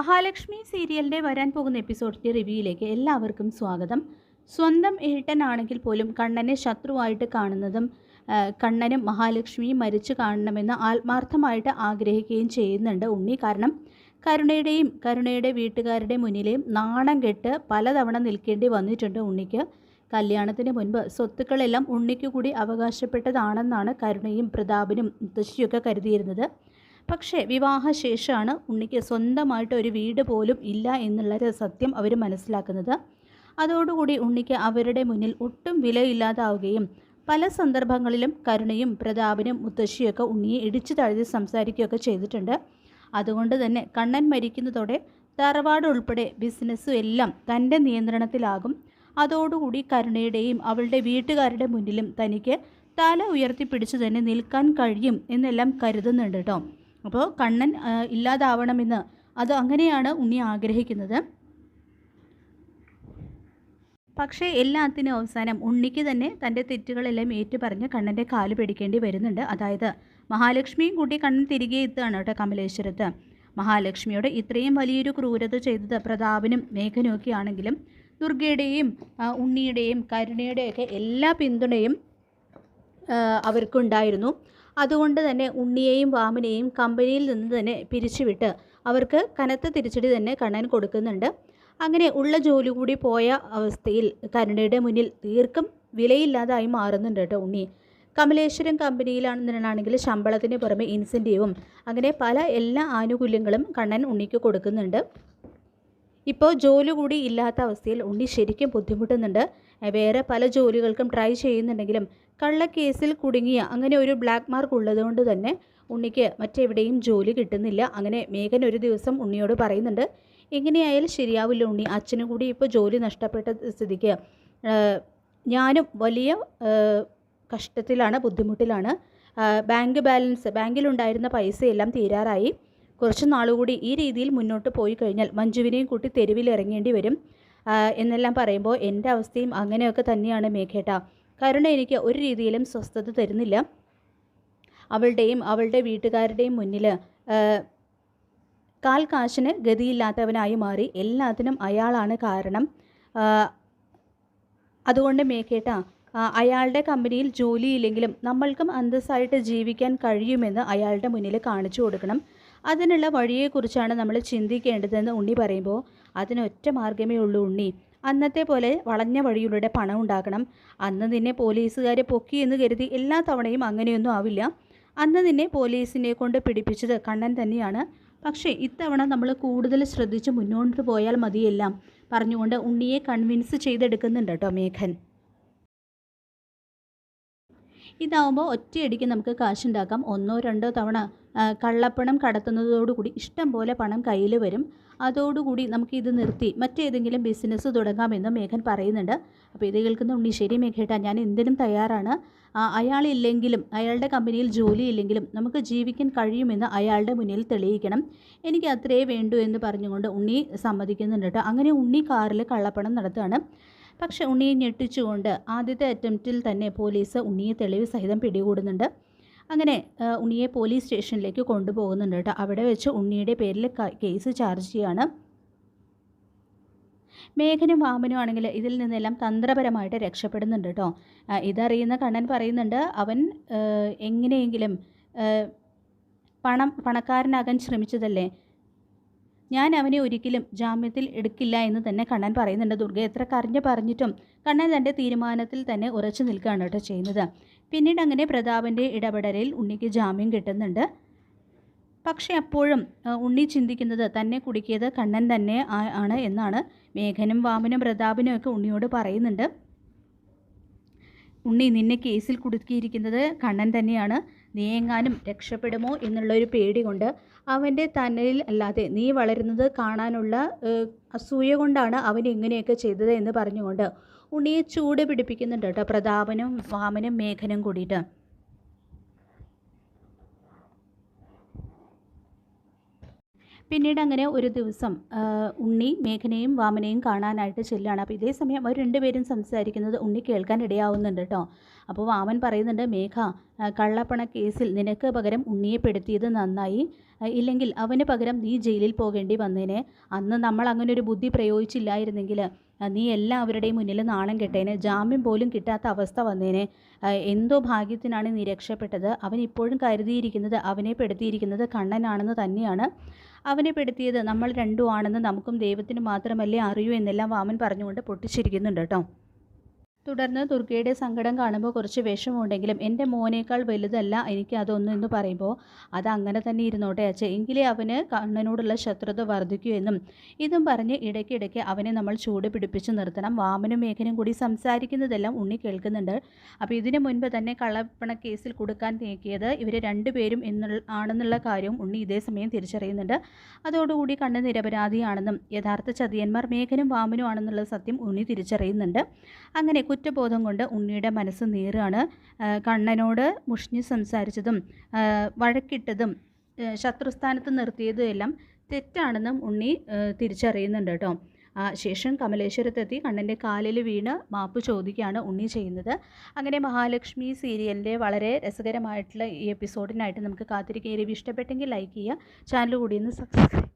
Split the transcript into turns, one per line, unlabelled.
മഹാലക്ഷ്മി സീരിയലിന്റെ വരാൻ പോകുന്ന എപ്പിസോഡിന്റെ റിവ്യൂയിലേക്ക് എല്ലാവർക്കും സ്വാഗതം. സ്വന്തം ഏട്ടനാണെങ്കിൽ പോലും കണ്ണനെ ശത്രുവായിട്ട് കാണുന്നതും കണ്ണനും മഹാലക്ഷ്മിയും മരിച്ചു കാണണമെന്ന് ആത്മാർത്ഥമായിട്ട് ആഗ്രഹിക്കുകയും ചെയ്യുന്നുണ്ട് ഉണ്ണി. കാരണം കരുണയുടെയും കരുണയുടെ വീട്ടുകാരുടെ മുന്നിലെയും നാണം കെട്ട് പലതവണ നിൽക്കേണ്ടി വന്നിട്ടുണ്ട് ഉണ്ണിക്ക്. കല്യാണത്തിന് മുൻപ് സ്വത്തുക്കളെല്ലാം ഉണ്ണിക്ക് കൂടി അവകാശപ്പെട്ടതാണെന്നാണ് കരുണയും പ്രതാപനും മുത്തശ്ശിയൊക്കെ കരുതിയിരുന്നത്. പക്ഷേ വിവാഹശേഷമാണ് ഉണ്ണിക്ക് സ്വന്തമായിട്ട് ഒരു വീട് പോലും ഇല്ല എന്നുള്ള ഒരു സത്യം അവർ മനസ്സിലാക്കുന്നത്. അതോടുകൂടി ഉണ്ണിക്ക് അവരുടെ മുന്നിൽ ഒട്ടും വിലയില്ലാതാവുകയും പല സന്ദർഭങ്ങളിലും കരുണയും പ്രതാപനും മുത്തശ്ശിയൊക്കെ ഉണ്ണിയെ ഇടിച്ചു തഴുതി സംസാരിക്കുകയൊക്കെ ചെയ്തിട്ടുണ്ട്. അതുകൊണ്ട് തന്നെ കണ്ണൻ മരിക്കുന്നതോടെ തറവാട് ഉൾപ്പെടെ ബിസിനസ്സും എല്ലാം തന്റെ നിയന്ത്രണത്തിലാകും. അതോടുകൂടി കരുണയുടെയും അവളുടെ വീട്ടുകാരുടെ മുന്നിലും തനിക്ക് തല ഉയർത്തിപ്പിടിച്ച് തന്നെ നിൽക്കാൻ കഴിയും എന്നെല്ലാം കരുതുന്നുണ്ട് കേട്ടോ. അപ്പോൾ കണ്ണൻ ഇല്ലാതാവണമെന്ന് അത് അങ്ങനെയാണ് ഉണ്ണി ആഗ്രഹിക്കുന്നത്. പക്ഷേ എല്ലാത്തിനും അവസാനം ഉണ്ണിക്ക് തന്നെ തന്റെ തെറ്റുകളെല്ലാം ഏറ്റുപറഞ്ഞ് കണ്ണന്റെ കാൽ പിടിക്കേണ്ടി വരുന്നുണ്ട്. അതായത് മഹാലക്ഷ്മിയും കൂട്ടി കണ്ണൻ തിരികെ എത്തുകയാണ് കേട്ടോ കമലേശ്വരത്ത്. മഹാലക്ഷ്മിയോട് ഇത്രയും വലിയൊരു ക്രൂരത ചെയ്തത് പ്രതാപനും മേഘനും ഒക്കെ ആണെങ്കിലും ദുർഗയുടെയും ഉണ്ണിയുടെയും കരുണയുടെയൊക്കെ എല്ലാ പിന്തുണയും അവർക്കുണ്ടായിരുന്നു. അതുകൊണ്ട് തന്നെ ഉണ്ണിയെയും വാമനെയും കമ്പനിയിൽ നിന്ന് തന്നെ പിരിച്ചുവിട്ട് അവർക്ക് കനത്ത തിരിച്ചടി തന്നെ കണ്ണൻ കൊടുക്കുന്നുണ്ട്. അങ്ങനെ ഉള്ള ജോലി കൂടി പോയ അവസ്ഥയിൽ കരുണയുടെ മുന്നിൽ തീർക്കും വിലയില്ലാതായി മാറുന്നുണ്ട് കേട്ടോ ഉണ്ണി. കമലേശ്വരം കമ്പനിയിലാണെന്നുണ്ടെങ്കിൽ ശമ്പളത്തിന് പുറമെ ഇൻസെന്റീവും അങ്ങനെ പല എല്ലാ ആനുകൂല്യങ്ങളും കണ്ണൻ ഉണ്ണിക്ക് കൊടുക്കുന്നുണ്ട്. ഇപ്പോൾ ജോലി കൂടി ഇല്ലാത്ത അവസ്ഥയിൽ ഉണ്ണി ശരിക്കും ബുദ്ധിമുട്ടുന്നുണ്ട്. വേറെ പല ജോലികൾക്കും ട്രൈ ചെയ്യുന്നുണ്ടെങ്കിലും കള്ളക്കേസിൽ കുടുങ്ങിയ അങ്ങനെ ഒരു ബ്ലാക്ക് മാർക്ക് ഉള്ളതുകൊണ്ട് തന്നെ ഉണ്ണിക്ക് മറ്റെവിടെയും ജോലി കിട്ടുന്നില്ല. അങ്ങനെ മേഘൻ ഒരു ദിവസം ഉണ്ണിയോട് പറയുന്നുണ്ട് എങ്ങനെയായാലും ശരിയാവില്ല ഉണ്ണി. അച്ഛനും കൂടി ഇപ്പോൾ ജോലി നഷ്ടപ്പെട്ട സ്ഥിതിക്ക് ഞാനും വലിയ കഷ്ടത്തിലാണ് ബുദ്ധിമുട്ടിലാണ്. ബാങ്ക് ബാലൻസ് ബാങ്കിലുണ്ടായിരുന്ന പൈസയെല്ലാം തീരാറായി. കുറച്ച് നാളുകൂടി ഈ രീതിയിൽ മുന്നോട്ട് പോയി കഴിഞ്ഞാൽ മഞ്ജുവിനെയും കൂട്ടി തെരുവിൽ ഇറങ്ങേണ്ടി വരും. എന്നെല്ലാം പറയുമ്പോൾ എന്റെ അവസ്ഥയും അങ്ങനെയൊക്കെ തന്നെയാണ് മേഘേട്ട. കരുണ എനിക്ക് ഒരു രീതിയിലും സ്വസ്ഥത തരുന്നില്ല. അവളുടെയും അവളുടെ വീട്ടുകാരുടെയും മുന്നിൽ കാൽ കാശിന് ഗതിയില്ലാത്തവനായി മാറി എല്ലാത്തിനും അയാളാണ് കാരണം. അതുകൊണ്ട് മേക്കേട്ട അയാളുടെ കമ്പനിയിൽ ജോലിയില്ലെങ്കിലും നമ്മൾക്കും അന്തസ്സായിട്ട് ജീവിക്കാൻ കഴിയുമെന്ന് അയാളുടെ മുന്നിൽ കാണിച്ചു കൊടുക്കണം. അതിനുള്ള വഴിയെക്കുറിച്ചാണ് നമ്മൾ ചിന്തിക്കേണ്ടതെന്ന് ഉണ്ണി പറയുമ്പോൾ അതിനൊറ്റ മാർഗമേ ഉള്ളൂ ഉണ്ണി. അന്നത്തെ പോലെ വളഞ്ഞ വഴിയിലൂടെ പണം ഉണ്ടാക്കണം. അന്ന് നിന്നെ പോലീസുകാരെ പൊക്കി എന്ന് കരുതി എല്ലാ തവണയും അങ്ങനെയൊന്നും ആവില്ല. അന്ന് നിന്നെ പോലീസിനെ കൊണ്ട് പിടിപ്പിച്ചത് കണ്ണൻ തന്നെയാണ്. പക്ഷേ ഇത്തവണ നമ്മൾ കൂടുതൽ ശ്രദ്ധിച്ച് മുന്നോട്ട് പോയാൽ മതിയെല്ലാം പറഞ്ഞുകൊണ്ട് ഉണ്ണിയെ കൺവിൻസ് ചെയ്തെടുക്കുന്നുണ്ട് കേട്ടോ മേഘൻ. ഇതാവുമ്പോൾ ഒറ്റയടിക്ക് നമുക്ക് കാശുണ്ടാക്കാം. ഒന്നോ രണ്ടോ തവണ കള്ളപ്പണം കടത്തുന്നതോടുകൂടി ഇഷ്ടം പോലെ പണം കയ്യിൽ വരും. അതോടുകൂടി നമുക്ക് ഇത് നിർത്തി മറ്റേതെങ്കിലും ബിസിനസ് തുടങ്ങാമെന്ന് മേഘൻ പറയുന്നുണ്ട്. അപ്പോൾ ഇത് കേൾക്കുന്ന ഉണ്ണി ശരി മേഘേട്ട ഞാൻ എന്തിനും തയ്യാറാണ്. അയാളില്ലെങ്കിലും അയാളുടെ കമ്പനിയിൽ ജോലി ഇല്ലെങ്കിലും നമുക്ക് ജീവിക്കാൻ കഴിയുമെന്ന് അയാളുടെ മുന്നിൽ തെളിയിക്കണം. എനിക്ക് അത്രേ വേണ്ടൂ എന്ന് പറഞ്ഞുകൊണ്ട് ഉണ്ണി സമ്മതിക്കുന്നുണ്ട് കേട്ടോ. അങ്ങനെ ഉണ്ണി കാറിൽ കള്ളപ്പണം നടത്തുകയാണ്. പക്ഷെ ഉണ്ണിയെ ഞെട്ടിച്ചുകൊണ്ട് ആദ്യത്തെ അറ്റംപ്റ്റിൽ തന്നെ പോലീസ് ഉണ്ണിയെ തെളിവ് സഹിതം പിടികൂടുന്നുണ്ട്. അങ്ങനെ ഉണ്ണിയെ പോലീസ് സ്റ്റേഷനിലേക്ക് കൊണ്ടുപോകുന്നുണ്ട് കേട്ടോ. അവിടെ വെച്ച് ഉണ്ണിയുടെ പേരിൽ കേസ് ചാർജ് ചെയ്യാണ്. മേഘനും വാമനും ആണെങ്കിൽ ഇതിൽ നിന്നെല്ലാം തന്ത്രപരമായിട്ട് രക്ഷപ്പെടുന്നുണ്ട് കേട്ടോ. ഇതറിയുന്ന കണ്ണൻ പറയുന്നുണ്ട് അവൻ എങ്ങനെയെങ്കിലും പണം പണക്കാരനാകാൻ ശ്രമിച്ചതല്ലേ? ഞാൻ അവനെ ഒരിക്കലും ജാമ്യത്തിൽ എടുക്കില്ല എന്ന് തന്നെ കണ്ണൻ പറയുന്നുണ്ട്. ദുർഗ എത്ര കരഞ്ഞു പറഞ്ഞിട്ടും കണ്ണൻ തന്റെ തീരുമാനത്തിൽ തന്നെ ഉറച്ചു നിൽക്കുകയാണ് കേട്ടോ ചെയ്യുന്നത്. പിന്നീട് അങ്ങനെ പ്രതാപന്റെ ഇടപെടലിൽ ഉണ്ണിക്ക് ജാമ്യം കിട്ടുന്നുണ്ട്. പക്ഷേ അപ്പോഴും ഉണ്ണി ചിന്തിക്കുന്നത് തന്നെ കുടുക്കിയത് കണ്ണൻ തന്നെ ആണ് എന്നാണ് മേഘനും വാമനും പ്രതാപനും ഒക്കെ ഉണ്ണിയോട് പറയുന്നുണ്ട്. ഉണ്ണി നിന്നെ കേസിൽ കുടുക്കിയിരിക്കുന്നത് കണ്ണൻ തന്നെയാണ്. നീ എങ്ങാനും രക്ഷപ്പെടുമോ? എന്നുള്ളൊരു പേടി കൊണ്ട് അവന്റെ തന്നലിൽ അല്ലാതെ നീ വളരുന്നത് കാണാനുള്ള അസൂയ കൊണ്ടാണ് അവൻ ഇങ്ങനെയൊക്കെ ചെയ്തത് എന്ന് പറഞ്ഞുകൊണ്ട് ഉണ്ണിയെ ചൂട് പിടിപ്പിക്കുന്നുണ്ട് കേട്ടോ. പ്രതാപനും വാമനും മേഘനും കൂടിയിട്ട്. പിന്നീട് അങ്ങനെ ഒരു ദിവസം ഉണ്ണി മേഘനയും വാമനയും കാണാനായിട്ട് ചെല്ലുകയാണ്. അപ്പോൾ ഇതേ സമയം അവർ രണ്ടുപേരും സംസാരിക്കുന്നത് ഉണ്ണി കേൾക്കാൻ ഇടയാവുന്നുണ്ട് കേട്ടോ അപ്പോൾ വാമൻ പറയുന്നുണ്ട് മേഘ കള്ളപ്പണ കേസിൽ നിനക്ക് പകരം ഉണ്ണിയെ പെടുത്തിയത് നന്നായി. ഇല്ലെങ്കിൽ അവന് പകരം നീ ജയിലിൽ പോകേണ്ടി വന്നേനെ. അന്ന് നമ്മൾ അങ്ങനെ ഒരു ബുദ്ധി പ്രയോഗിച്ചില്ലായിരുന്നെങ്കിൽ നീ എല്ലാവരുടെയും മുന്നിൽ നാണം കെട്ടേനെ. ജാമ്യം പോലും കിട്ടാത്ത അവസ്ഥ വന്നേനെ. എന്തോ ഭാഗ്യത്തിനാണ് നീ രക്ഷപ്പെട്ടത്. അവൻ ഇപ്പോഴും കരുതിയിരിക്കുന്നത് അവനെ പെടുത്തിയിരിക്കുന്നത് കണ്ണനാണെന്ന് തന്നെയാണ് അവനെ പെടുത്തിയത്. നമ്മൾ രണ്ടും ആണെന്ന് നമുക്കും ദൈവത്തിന് മാത്രമല്ലേ അറിയൂ എന്നെല്ലാം വാമൻ പറഞ്ഞുകൊണ്ട് പൊട്ടിച്ചിരിക്കുന്നുണ്ട് കേട്ടോ. തുടർന്ന് ദുർഗയുടെ സങ്കടം കാണുമ്പോൾ കുറച്ച് വിഷമമുണ്ടെങ്കിലും എന്റെ മോനേക്കാൾ വലുതല്ല എനിക്ക് അതൊന്നും എന്ന് പറയുമ്പോൾ അത് അങ്ങനെ തന്നെ ഇരുന്നോട്ടെ അച്ഛ. എങ്കിലേ അവന് കണ്ണനോടുള്ള ശത്രുത വർദ്ധിക്കൂ എന്നും ഇതും പറഞ്ഞ് ഇടയ്ക്കിടയ്ക്ക് അവനെ നമ്മൾ ചൂട് പിടിപ്പിച്ച് നിർത്തണം. വാമനും മേഘനും കൂടി സംസാരിക്കുന്നതെല്ലാം ഉണ്ണി കേൾക്കുന്നുണ്ട്. അപ്പോൾ ഇതിനു മുൻപ് തന്നെ കള്ളപ്പണ കേസിൽ കൊടുക്കാൻ നീക്കിയത് ഇവർ രണ്ടുപേരും എന്നുള്ള ആണെന്നുള്ള കാര്യവും ഉണ്ണി ഇതേ സമയം തിരിച്ചറിയുന്നുണ്ട്. അതോടുകൂടി കണ്ണ് നിരപരാധിയാണെന്നും യഥാർത്ഥ ചതിയന്മാർ മേഘനും വാമനും ആണെന്നുള്ള സത്യം ഉണ്ണി തിരിച്ചറിയുന്നുണ്ട്. അങ്ങനെ കുറ്റബോധം കൊണ്ട് ഉണ്ണിയുടെ മനസ്സ് നീറാണ് കണ്ണനോട് മുഷ്ണി സംസാരിച്ചതും വഴക്കിട്ടതും ശത്രുസ്ഥാനത്ത് നിർത്തിയതും എല്ലാം തെറ്റാണെന്നും ഉണ്ണി തിരിച്ചറിയുന്നുണ്ട് കേട്ടോ. ശേഷം കമലേശ്വരത്തെത്തി കണ്ണന്റെ കാലിൽ വീണ് മാപ്പ് ചോദിക്കുകയാണ് ഉണ്ണി ചെയ്യുന്നത്. അങ്ങനെ മഹാലക്ഷ്മി സീരിയലിന്റെ വളരെ രസകരമായിട്ടുള്ള ഈ എപ്പിസോഡിനായിട്ട് നമുക്ക് കാത്തിരിക്കുക ഇഷ്ടപ്പെട്ടെങ്കിൽ ലൈക്ക് ചെയ്യുക. ചാനൽ കൂടി ഒന്ന് സബ്സ്ക്രൈബ്